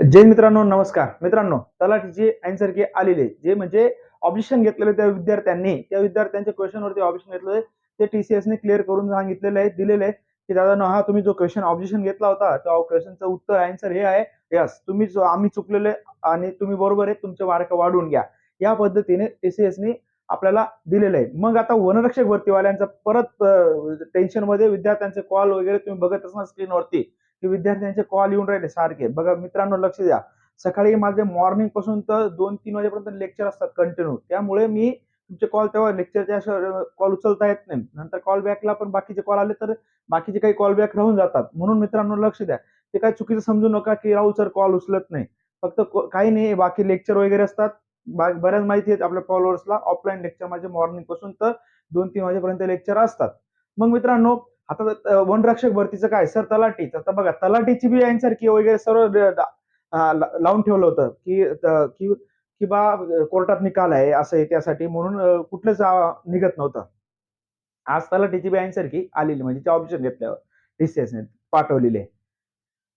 जय मित्रांनो नमस्कार. मित्रांनो तलाठीचे आन्सर की आलेले जे म्हणजे ऑब्जेक्शन घेतलेले त्या विद्यार्थ्यांनी त्या विद्यार्थ्यांच्या क्वेश्चनवरती ऑब्जेक्शन घेतलेले ते टीसीएस ने क्लिअर करून सांगितलेलं आहे दिलेलं आहे की दादा हा तुम्ही जो क्वेश्चन ऑब्जेक्शन घेतला होता त्या क्वेश्चनचं उत्तर आन्सर हे आहे यस तुम्ही आम्ही चुकलेले आणि तुम्ही बरोबर आहे तुमचे मार्क वाढवून घ्या. या पद्धतीने टीसीएसने आपल्याला दिलेलं आहे मग आता वनरक्षक भरतीवाल्यांचा परत टेन्शनमध्ये विद्यार्थ्यांचे कॉल वगैरे तुम्ही बघत असणार स्क्रीनवरती की विद्यार्थ्यांचे कॉल येऊन राहिले सारखे. बघा मित्रांनो लक्ष द्या. सकाळी माझे मॉर्निंगपासून तर दोन तीन वाजेपर्यंत लेक्चर असतात कंटिन्यू त्यामुळे मी तुमचे कॉल तेव्हा लेक्चरच्या कॉल उचलता येत नाही. नंतर कॉल बॅकला पण बाकीचे कॉल आले तर बाकीचे काही कॉल बॅक राहून जातात. म्हणून मित्रांनो लक्ष द्या. ते काय चुकीचं समजू नका की राहू सर कॉल उचलत नाही. फक्त काही नाही बाकी लेक्चर वगैरे असतात. बा- बऱ्याच माहिती आहेत आपल्या फॉलोअर्सला ऑफलाईन लेक्चर माझे मॉर्निंगपासून तर दोन तीन वाजेपर्यंत लेक्चर असतात. मग मित्रांनो आता वनरक्षक भरतीचं काय? सर तलाठीच आता बघा तलाठीची बी यांसारखी की वगैरे सर्व लावून ठेवलं होतं की की बा कोर्टात निकाल आहे असं आहे त्यासाठी म्हणून कुठलंच निघत नव्हतं. आज तलाठीची बी आन्सर की आलेली म्हणजे ते ऑप्शन घेतल्यावर TCS पाठवलेले पाठवलेली. आहे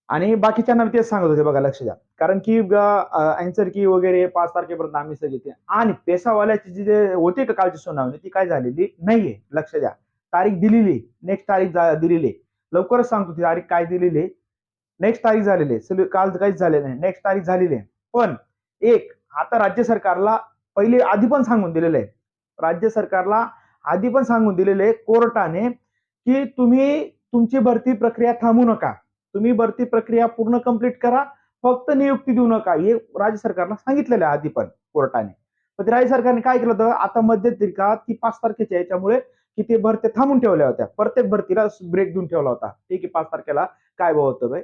आणि बाकीच्यांना तेच सांगत होते बघा लक्ष द्या. कारण की अँसर की वगैरे पाच तारखेपर्यंत आम्ही सगळे आणि पेसावाल्याची जी जे होती का कालची सुनावणी ती काय झालेली नाहीये लक्ष द्या. तारीख दिलेली नेक्स्ट तारीख दिलेली लवकरच सांगतो ती तारीख काय दिलेली आहे. नेक्स्ट तारीख झालेली आहे. काल काहीच झाले नाही. नेक्स्ट तारीख झालेली आहे. पण एक आता राज्य सरकारला पहिले आधी पण सांगून दिलेलं आहे. राज्य सरकारला आधी पण सांगून दिलेले आहे कोर्टाने की तुम्ही तुमची भरती प्रक्रिया थांबू नका. तुम्ही भरती प्रक्रिया पूर्ण कंप्लीट करा. फक्त नियुक्ती देऊ नका. हे राज्य सरकारला सांगितलेलं आहे आधी पण कोर्टाने. पण राज्य सरकारने काय केलं होतं? आता मध्यंतरिकात की पाच तारखेच्या याच्यामुळे की ते भरत्या थांबून ठेवल्या होत्या. प्रत्येक भरतीला ब्रेक देऊन ठेवला होता. ठीक आहे पाच तारखेला काय भाव होतं बाई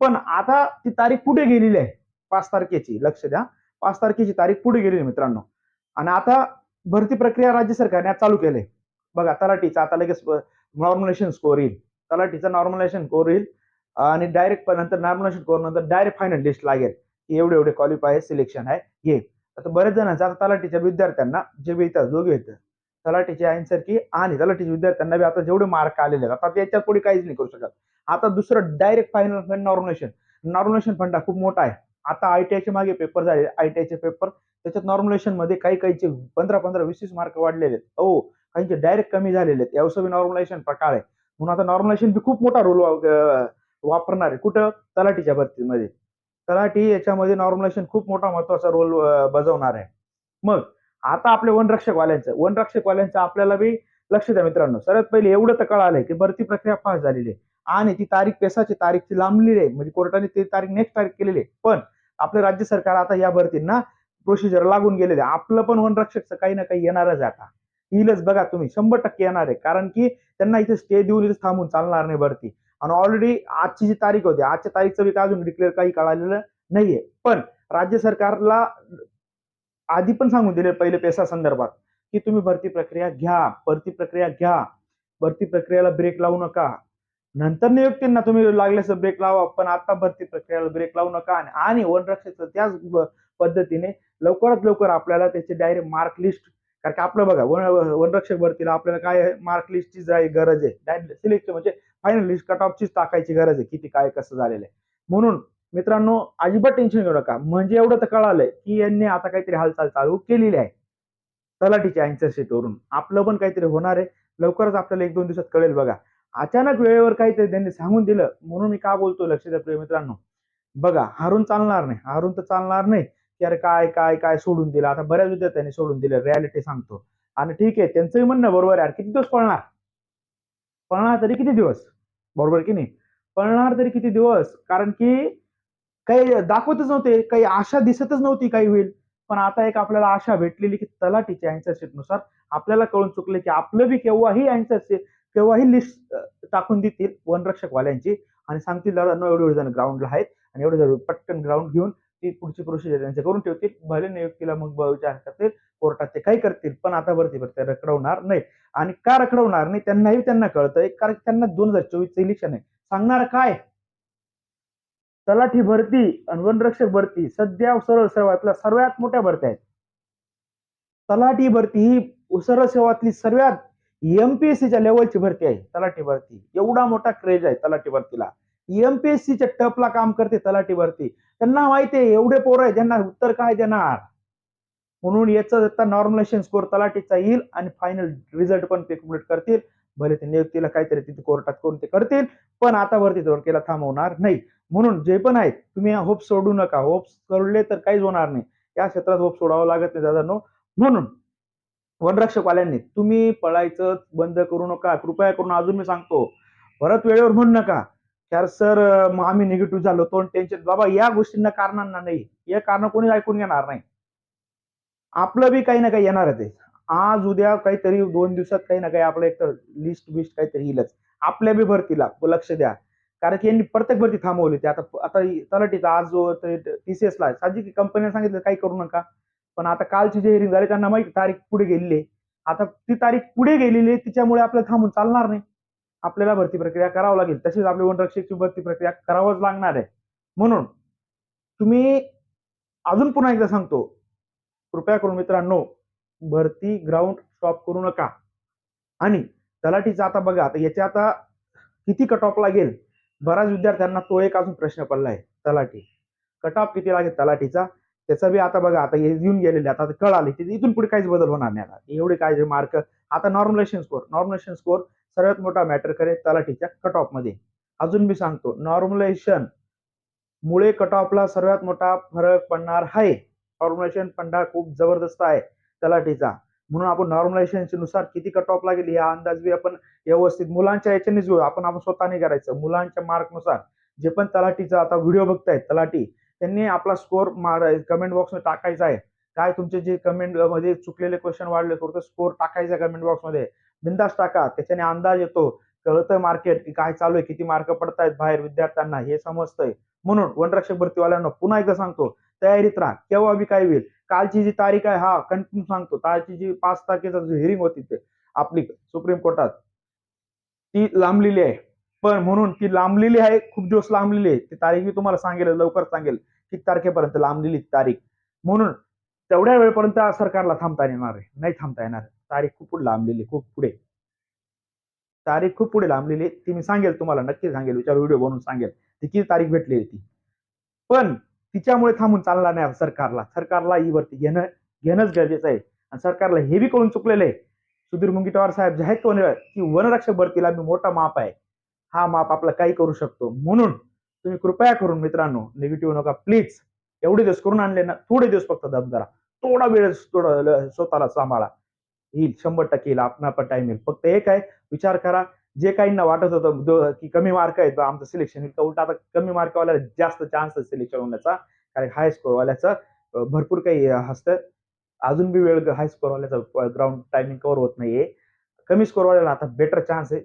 पण आता ती तारीख कुठे गेलेली आहे. पाच तारखेची लक्ष द्या. पाच तारखेची तारीख पुढे गेलेली मित्रांनो. आणि आता भरती प्रक्रिया राज्य सरकारने आज चालू केले बघा तलाठीचा आता लगेच नॉर्मलेशन स्कोर येईल. तलाठीचा नॉर्मलेशन स्कोर येईल. आणि डायरेक्ट नंतर नॉर्मलेशन स्कोर नंतर डायरेक्ट फायनल लिस्ट लागेल. की एवढे एवढे क्वालिफाय सिलेक्शन आहे. हे आता बरेच जणांचा तलाठीच्या विद्यार्थ्यांना जे वेळ दोघे येतं तलाठीचे आन्सर आणि तलाठीच्या विद्यार्थ्यांना बी आता जेवढे मार्क आलेले आहेत आता याच्यात पुढे काहीच नाही करू शकत. आता दुसरं direct final fund normalisation normalisation fund हा खूप मोठा आहे. आता आयटीआयचे मागे पेपर झाले आयटीआयचे पेपर त्याच्यात नॉर्मलेशनमध्ये काही काहीचे पंधरा पंधरा वीस वीस मार्क वाढलेले आहेत. हो काहींचे डायरेक्ट कमी झालेले आहेत. यावसवी नॉर्मलायझेशन प्रकार आहे. म्हणून आता नॉर्मलायझेशन बी खूप मोठा रोल वापरणार आहे. कुठं? तलाठीच्या भरतीमध्ये. तलाठी याच्यामध्ये नॉर्मलायझेशन खूप मोठा महत्त्वाचा रोल बजावणार आहे. मग आता आपले वनरक्षकवाल्यांचं वनरक्षकवाल्यांचं आपल्याला बी लक्ष द्या मित्रांनो. सर्वात पहिले एवढं तर कळालंय की भरती प्रक्रिया फास्ट झालेली आहे. आणि ती तारीख पेसाची तारीख ती लांबलेली आहे. म्हणजे कोर्टाने ती तारीख नेक्स्ट तारीख केलेली आहे. पण आपलं राज्य सरकार आता या भरतींना प्रोसिजर लागून गेलेले आहे. आपलं पण वनरक्षकचं काही ना काही येणारच आता. येईलच बघा तुम्ही. शंभर टक्के येणार आहे. कारण की त्यांना इथे स्टे देऊन इथे थांबून चालणार नाही भरती. आणि ऑलरेडी आजची जी तारीख होती आजच्या तारीखचं बी अजून डिक्लेअर काही कळालेलं नाहीये. पण राज्य सरकारला आधी पण सांगून दिले पहिले पेसा संदर्भात की तुम्ही भरती प्रक्रिया घ्या भरती प्रक्रिया घ्या. भरती प्रक्रियेला ब्रेक लावू नका. नंतर नियुक्तींना तुम्ही लागल्यास ब्रेक लावा पण आता भरती प्रक्रियेला ब्रेक लावू नका. आणि- वनरक्षेचं वनरक्षक त्याच पद्धतीने लवकरात लवकर आपल्याला त्याचे डायरेक्ट मार्क लिस्ट कारण की आपलं बघा वन वनरक्षक भरतीला आपल्याला काय मार्क लिस्टची जाय गरज आहे. डायरेक्ट सिलेक्ट म्हणजे फायनल लिस्ट कट ऑफचीच टाकायची गरज आहे किती काय कसं झालेलं आहे. म्हणून मित्रांनो अजिबात टेन्शन घेऊ नका. म्हणजे एवढं तर कळालंय की यांनी आता काहीतरी हालचाल चालू केलेली आहे. तलाठीच्या अँसर शीटवरून आपलं पण काहीतरी होणार आहे. लवकरच आपल्याला एक दोन दिवसात कळेल बघा. अचानक वेळेवर काहीतरी त्यांनी सांगून दिलं. म्हणून मी का बोलतो लक्ष द्या प्रिय मित्रांनो. बघा हारून चालणार नाही. हारून तर चालणार नाही. की अरे काय काय काय सोडून दिलं? आता बऱ्याच विद्यार्थ्यांनी सोडून दिलं. रियालिटी सांगतो. आणि ठीक आहे त्यांचंही म्हणणं बरोबर आहे. यार किती दिवस पळणार? पळणार तरी किती दिवस? बरोबर की नाही? पळणार तरी किती दिवस? कारण की काही दाखवतच नव्हते काही आशा दिसतच नव्हती काही होईल. पण आता एक आपल्याला आशा भेटलेली की तलाठीच्या अँसर शीटनुसार आपल्याला कळून चुकले की आपलं बी केव्हाही अँसर शीट केव्हाही लिस्ट टाकून देतील वनरक्षकवाल्यांची. आणि सांगतील दादा न एवढे जण ग्राउंडला आहेत आणि एवढे जण पटकन ग्राउंड घेऊन ती पुढची प्रोसिजर त्यांचे करून ठेवतील. भले नियुक्तीला मग विचार करतील कोर्टात ते काही करतील पण आता भरती भरती रखडवणार नाही. आणि का रखडवणार नाही त्यांनाही त्यांना कळतंय कारण त्यांना दोन हजार चोवीसचं इलेक्शन आहे. सांगणार काय? तलाठी भरती आणि वनरक्षक भरती सध्या सरळ सेवातल्या सर्वात मोठ्या भरत्या आहेत. तलाठी भरती ही सरळ सेवातली सर्वात एमपीएससीच्या लेवलची भरती आहे. तलाठी भरती एवढा मोठा क्रेज आहे तलाठी भरतीला. एमपीएससीच्या टपला काम करते तलाठी भरती. त्यांना माहिती आहे एवढे पोरं आहे त्यांना उत्तर काय देणार? म्हणून याचा आता नॉर्मलायझेशन स्कोर तलाठीचा येईल आणि फायनल रिझल्ट पण ते कंप्लीट करतील. भले ते नियुक्तीला काहीतरी तिथे कोर्टात करून ते करतील पण आता वरती केला थांबवणार नाही. म्हणून जे पण आहेत तुम्ही होप सोडू नका. होप सोडले तर काहीच होणार नाही. या क्षेत्रात होप सोडावं लागत नाही दादांनो. म्हणून वनरक्षकवाल्यांनी तुम्ही पळायचं बंद करू नका. कृपया करून अजून मी सांगतो परत वेळेवर म्हणू नका. यार सर आम्ही निगेटिव्ह झालो तो टेन्शन बाबा या गोष्टींना कारणांना नाही. हे कारण कोणी ऐकून घेणार नाही. आपलं बी काही ना काही येणार आहे. ते आज उद्या काहीतरी दोन दिवसात काही ना काही आपलं एक लिस्ट बिस्ट काहीतरी येईलच. आपल्या बी भरतीला लक्ष द्या. कारण की यांनी प्रत्येक भरती थांबवली ते आता आता तलाठीचा आज जो टीसीएस ला साहजिक कंपनीने सांगितलं काही करू नका. पण आता कालची जे हिअरिंग झाली त्यांना माहिती तारीख पुढे गेलेली आहे. आता ती तारीख पुढे गेलेली आहे तिच्यामुळे आपल्याला थांबून चालणार नाही. आपल्याला भरती प्रक्रिया करावं लागेल. तशीच आपली वनरक्षकची भरती प्रक्रिया करावंच लागणार आहे. म्हणून तुम्ही अजून पुन्हा एकदा सांगतो कृपया करून मित्रांनो भरती ग्राउंड स्टॉप करू नका. आणि तलाठीचा आता बघा आता याच्या आता किती कट ऑफ लागेल? बऱ्याच विद्यार्थ्यांना तो एक अजून प्रश्न पडलाय तलाठी. कट ऑफ किती लागेल तलाठीचा? त्याचा बी आता बघा आता येऊन गेलेले आता कळ आले की इथून पुढे काहीच बदल होणार नाही आता. एवढे काय जे मार्क आता नॉर्मलेशन स्कोर नॉर्मलेशन स्कोर सर्वात मोठा मॅटर करेल तलाठीच्या कट ऑफमध्ये. अजून मी सांगतो नॉर्मलेशन मुळे कट ऑफला सर्वात मोठा फरक पडणार आहे. नॉर्मलेशन फंडा खूप जबरदस्त आहे. तलाठीचा. म्हणून आपण नॉर्मलायझेशननुसार किती कट ऑफ लागेल या अंदाज बी आपण व्यवस्थित मुलांच्या याच्यानेच घेऊ. आपण आपण स्वतःने करायचं. मुलांच्या मार्कनुसार. जे पण तलाठीचा आता व्हिडिओ बघतायत तलाठी. त्यांनी आपला स्कोर कमेंट बॉक्समध्ये टाकायचा आहे. काय तुमचे जे कमेंटमध्ये चुकलेले क्वेश्चन वाढले तर स्कोर टाकायचा कमेंट बॉक्समध्ये बिंदास टाका. त्याच्याने अंदाज येतो. कळतं मार्केट की काय चालू आहे किती मार्क पडतायत बाहेर विद्यार्थ्यांना हे समजतंय. म्हणून वनरक्षक भरतीवाल्यांना पुन्हा एकदा सांगतो तयारीत राहा. केव्हा बी काय होईल कालची जी तारीख आहे हा कंटिन्यू सांगतो. कालची जी पाच तारखेचा जी हिअरिंग होती ते आपली सुप्रीम कोर्टात ती लांबलेली आहे. पण म्हणून ती लांबलेली आहे खूप दिवस लांबलेली आहे. ती तारीख मी तुम्हाला सांगेल लवकर सांगेल किती तारखेपर्यंत लांबलेली तारीख. म्हणून तेवढ्या वेळपर्यंत सरकारला थांबता येणार आहे. नाही थांबता येणार तारीख खूप पुढे लांबलेली खूप पुढे. तारीख खूप पुढे लांबलेली ती मी सांगेल तुम्हाला नक्की सांगेल. विचार व्हिडिओ बनवून सांगेल. ती किती तारीख भेटली ती. पण तिच्यामुळे थांबून चालणार नाही सरकारला. सरकारला ही वरती घेणं घेणंच गरजेचं आहे. आणि सरकारला हे बी कळून चुकलेलं आहे. सुधीर मुंगीटवार साहेब जे आहेत तो की वनरक्षक भरतीला मी मोठा माप आहे. हा माप आपला काही करू शकतो. म्हणून तुम्ही कृपया करून मित्रांनो निगेटिव्ह नका. प्लीज एवढे दिवस करून आणले ना थोडे दिवस फक्त दम थोडा वेळ थोडा स्वतःला सांभाळा. येईल शंभर टक्के येईल. आपण पण टाइम येईल. फक्त एक आहे विचार करा. जे काहींना वाटत होतं की कमी मार्क आहेत आमचं सिलेक्शन होईल. तर उलट आता कमी मार्कवाल्याला जास्त चान्स सिलेक्शन होण्याचा. कारण हाय स्कोरवाल्याचं भरपूर काही असतं अजून बी वेळ हाय स्कोरवाल्याचा ग्राउंड टायमिंग कव्हर होत नाहीये. कमी स्कोरवाल्याला आता बेटर चान्स आहे.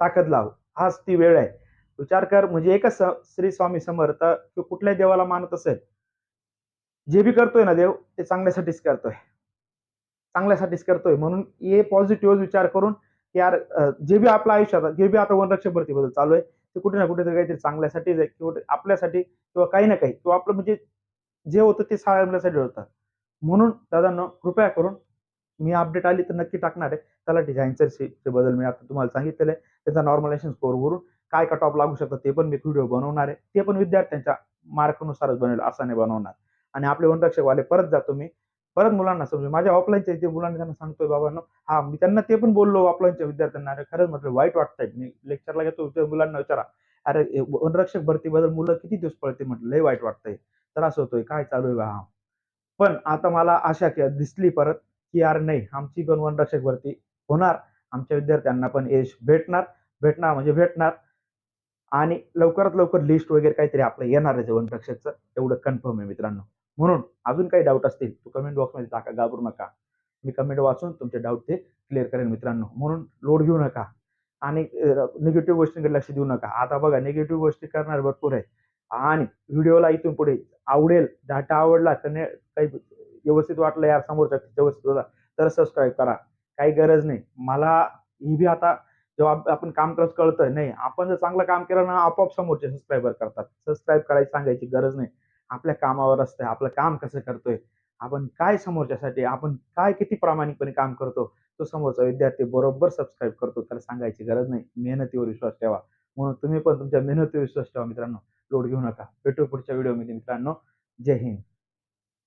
ताकद लाव. हाच ती वेळ आहे. विचार कर म्हणजे एकच श्री स्वामी समर्थ किंवा कुठल्याही देवाला मानत असेल जे बी करतोय ना देव ते चांगल्यासाठीच करतोय. चांगल्यासाठीच करतोय. म्हणून हे पॉझिटिव्ह विचार करून यार जे बी आपलं आयुष्यात जे बी आता वनरक्षक भरतीबद्दल चालू आहे ते कुठे ना कुठेतरी काहीतरी चांगल्यासाठीच आहे किंवा आपल्यासाठी किंवा काही ना काही किंवा आपलं म्हणजे जे होतं ते साळण्यासाठी होतं. म्हणून दादांना कृपया करून मी अपडेट आली तर नक्की टाकणार आहे. त्याला डिझाईनचे बदल मी आता तुम्हाला सांगितलेलं आहे. त्याचा नॉर्मलायझेशन स्कोरवरून काय कट ऑफ लागू शकतात ते पण मी व्हिडिओ बनवणार आहे. ते पण विद्यार्थ्यांच्या मार्कनुसारच बनवेल असं नाही बनवणार. आणि आपले वनरक्षकवाले परत जातो मी परत मुलांना समजू. माझ्या ऑफलाईनच्या जे मुलांना त्यांना सांगतोय बाबांनो हा मी त्यांना ते पण बोललो ऑफलाईनच्या विद्यार्थ्यांना अरे खरंच म्हटलं वाईट वाटतंय. मी लेक्चरला घेतो मुलांना विचारा. अरे वनरक्षक भरतीबद्दल मुलं किती दिवस पळते म्हटलं लय वाईट वाटतंय. त्रास होतोय काय चालू आहे बा? पण आता मला आशा दिसली परत की यार नाही आमची पण वनरक्षक भरती होणार. आमच्या विद्यार्थ्यांना पण यश भेटणार भेटणार म्हणजे भेटणार. आणि लवकरात लवकर लिस्ट वगैरे काहीतरी आपलं येणार आहे वनरक्षकचं एवढं कन्फर्म आहे मित्रांनो. म्हणून अजून काही डाऊट असतील तो कमेंट बॉक्समध्ये टाका घाबरू नका. मी कमेंट वाचून तुमचे डाऊट ते क्लिअर करेन मित्रांनो. म्हणून लोड घेऊ नका. आणि निगेटिव्ह गोष्टींकडे लक्ष देऊ नका. आता बघा निगेटिव्ह गोष्टी करणार भरपूर आहे. आणि व्हिडिओला इथून पुढे आवडेल डाटा आवडला तर काही व्यवस्थित वाटलं यार समोरच्या व्यवस्थित होता तर सबस्क्राईब करा. काही गरज नाही. मला ही बी आता जेव्हा आपण काम करत कळतं नाही आपण जर चांगलं काम केलं ना आपोआप समोरचे सबस्क्राईबर करतात. सबस्क्राईब करायची सांगायची गरज नाही. आपल्या कामावर असतंय आपलं काम कसं करतोय आपण काय समोरच्यासाठी आपण काय किती प्रामाणिकपणे काम करतो तो समोरचा विद्यार्थी बरोबर सबस्क्राईब करतो त्याला सांगायची गरज नाही. मेहनतीवर विश्वास ठेवा. म्हणून तुम्ही पण तुमच्या मेहनतीवर विश्वास ठेवा मित्रांनो. लोड घेऊ नका. भेटू पुढच्या व्हिडिओमध्ये मित्रांनो. जय हिंद.